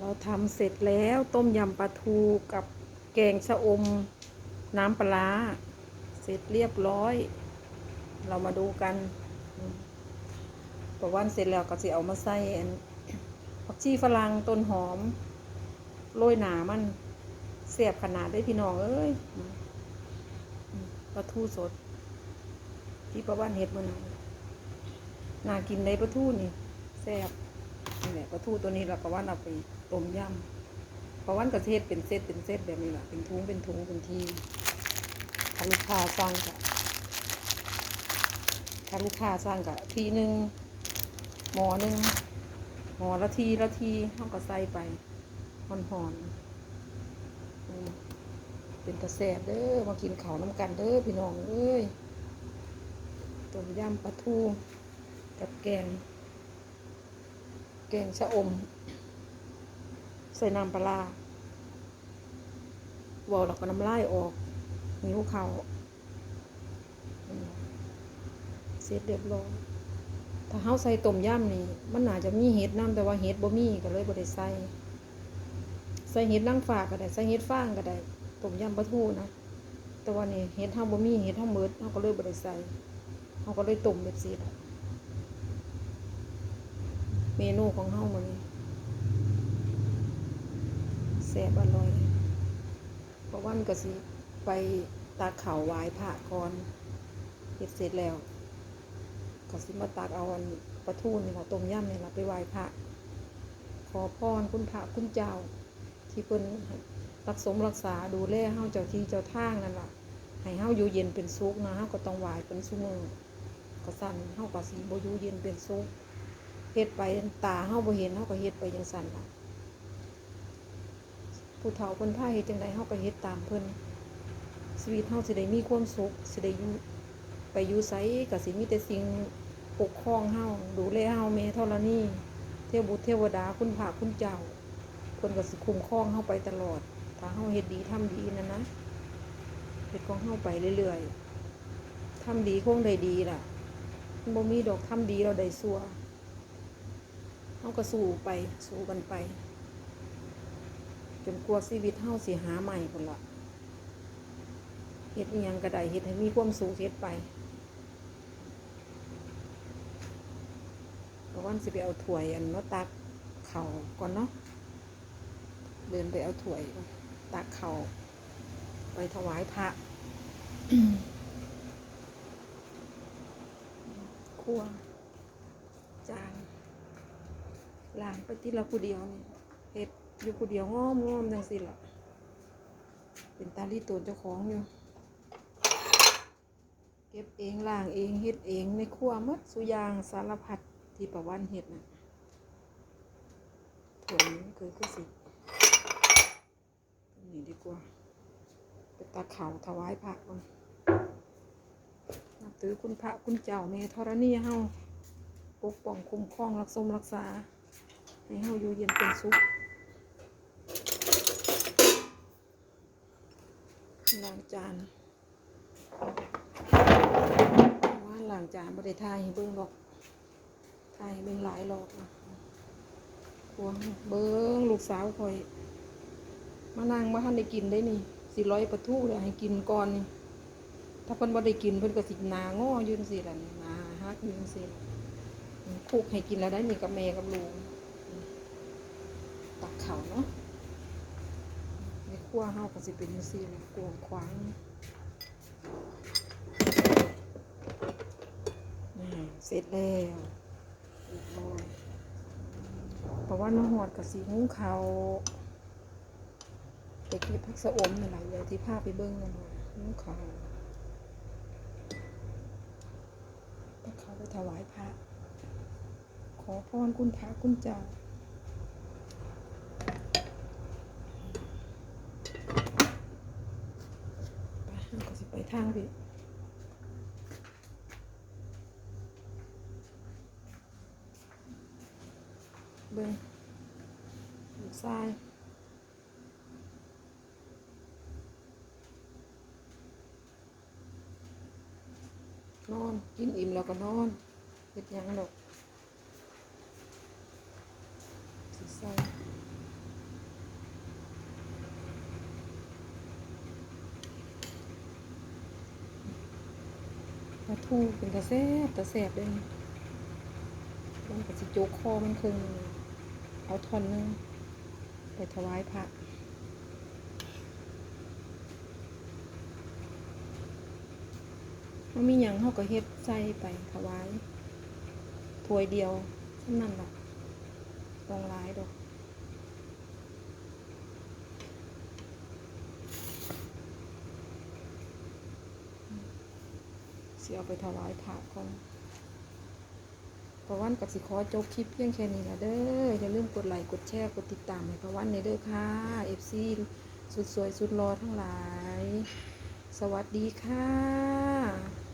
เราทำเสร็จแล้วต้มยำปลาทูกับแกงชะอมน้ำปลา เสร็จเรียบร้อย เรามาดูกันประวันเสร็จแล้วก็สิเอามาใส่อันผักชีฝรั่งต้นหอม โรยหนามันเสียบขนาดได้พี่น้องเอ้ยปลาทูสด ที่ประวันเฮ็ดมื่อนั้นน่ากินได้ปลาทูนี่แซ่บ นี่แหละปลาทูตัวนี้เราก็ว่าเอาไปต้มยำเพราะวันกระเทศเป็นเซตเป็นเซตแบบนี้แหละเป็นทุงเป็นทุงเป็นทีถ้าลูกค้าสั่งกะถ้าลูกค้าสั่งกะทีหนึ่งหมอหนึ่งหมอละทีละทีเขาก็ใส่ไปหอนหอนเป็นตะแสบเด้อมากินเขาน้ำกันเด้อพี่น้องเอ้ยต้มยำปลาทูกับแกง แกงชะอม ใส่น้ำปลาวอลแล้วก็น้ำลายออกนิ้วเขาเสร็จเรียบร้อยถ้าเฮาใส่ต้มยำนี่ มันน่าจะมีเห็ดน้ำแต่ว่าเห็ดบ่มีก็เลยบ่ได้ใส่ ใส่เห็ดนางฟ้าก็ได้ ใส่เห็ดฟางก็ได้ต้มยำปลาทูนะ แต่ว่านี่เห็ดเฮาบ่มีเห็ดเฮาเมิดเฮาก็เลยบ่ได้ใส่เฮาก็เลยต้มแบบนี้ล่ะ เมนูของเฮามันแซ่บอร่อยเพราะวันก็สิไปตักเข่าวไหว้พระก่อนเฮ็ดเสร็จแล้วก็สิมาตักเอาอันปลาทูนี่ล่ะต้มยำนี่ล่ะไปไหว้พระขอพรคุณพระคุณเจ้า ที่เพิ่นรักสมรักษาดูแลเฮาเจ้าที่เจ้าทางนั่นล่ะให้เฮาอยู่เย็นเป็นสุขนะเฮาก็ต้องไหว้เป็นซุมื้อก็สั่นเฮาก็สิบ่อยู่เย็นเป็นสุข ฮ็ดไปตาเฮาบ่เห็นเฮาก็เฮ็ดไปจังซั่นล่ะผู้เฒ่าเพิ่นพาเฮ็ดจังไดเฮาก็เฮ็ดตามเพิ่นชีวิตเฮาสิได้มีความสุขสิได้อยู่ไปอยู่ไสก็สิมีแต่สิ่งปกครองเฮาดูแลเฮาแม่ธรณีเทวบุตรเทวดาคุณพระคุณเจ้าเพิ่นก็สิคุ้มครองเฮาไปตลอด ถ้าเฮาเฮ็ดดีทำดีนั่นนะเฮ็ดของเฮาไปเรื่อยๆทำดีคงได้ดีล่ะบ่มีดอกทำดีเราได้ซัว เขาก็สู้ไปสู้กันไป จนกลัวชีวิตเฮาสิหาใหม่คนละเฮ็ดอีหยังก็ได้เฮ็ดให้มีความสุขเฮ็ดไปเพราะวันสิไปเอาถ้วยอันเนาะตักเข่าก่อนเนาะเดินไปเอาถ้วยตักเข่าไปถวายพระครัวจาน ล้างไปที่ละผู้เดียวนี่เฮ็ดอยู่ผู้เดียวง้อมง้อมจังสิล่ะเป็นตาลีตัวเจ้าของอยู่ เก็บเองล้างเองเฮ็ดเองในครัวหมดสุยางสารพัดที่ประวันเฮ็ดน่ะถั่วนี้คือคือสิตรงนี้ดีกว่า ไปตาเขาวถวายพระก่อนนับถือคุณพระคุณเจ้าแม่ธรณีเฮาปกป้องคุ้มครองรักสมรักษา ให้เฮาอยู่เย็นเป็นสุขล้างจานว่าล้างจานบ่ได้ทายให้เบิ่งหรอกทายให้เบิ่งหลายรอบนะัวเบิ่งลูกสาวคอย มานั่งมาทันได้กินได้นี่สิร้อยประทูเลยให้กินก่อนนี่ถ้าเพิ่นบ่ได้กินเพิ่นก็สิหนางออยืนสิล่ะนี่หนาฮักยืนสิคุกให้กินแล้วได้นี่กับแม่กับลูก ตักเขาเนาะในครัวเฮาก็สิเป็นจังซี่แหละกวงขวางนี่เสร็จแล้วเพราะว่าน้องหอดกับสีหุ้งเขาวไปเก็บพักสะอมนั่นแหละอย่างที่พาไปเบิ้งนั่นแหละหุ้งเขาวตักเขาไปถวายพระ ขอพรคุณพระคุณเจ้า ไปเราก็สิไป ทางพี่เบิ่งลูกทรายนอน กินอิ่มแล้วก็นอนเฮ็ดยังดอกสิใส่ ทูเป็นกระแซบกระแซบเลยมันก็สิโจกคอมันครึ่งหนึ่งเอาท่อนนึงไปถวายพระมันมีหยังเขาก็เฮ็ดใส่ไปถวายถวยเดียวเท่านั้นหรอกตองร้ายดอก สิเอาไปถวายพระก่อนพระวันกับสิขอจบคลิปเพียงแค่นี้นะเด้อ อย่าลืมกดไลค์ กดแชร์ กดติดตามให้พระวันในเด้อค่ะเอฟซีสุดสวยสุดรอทั้งหลาย สวัสดีค่ะ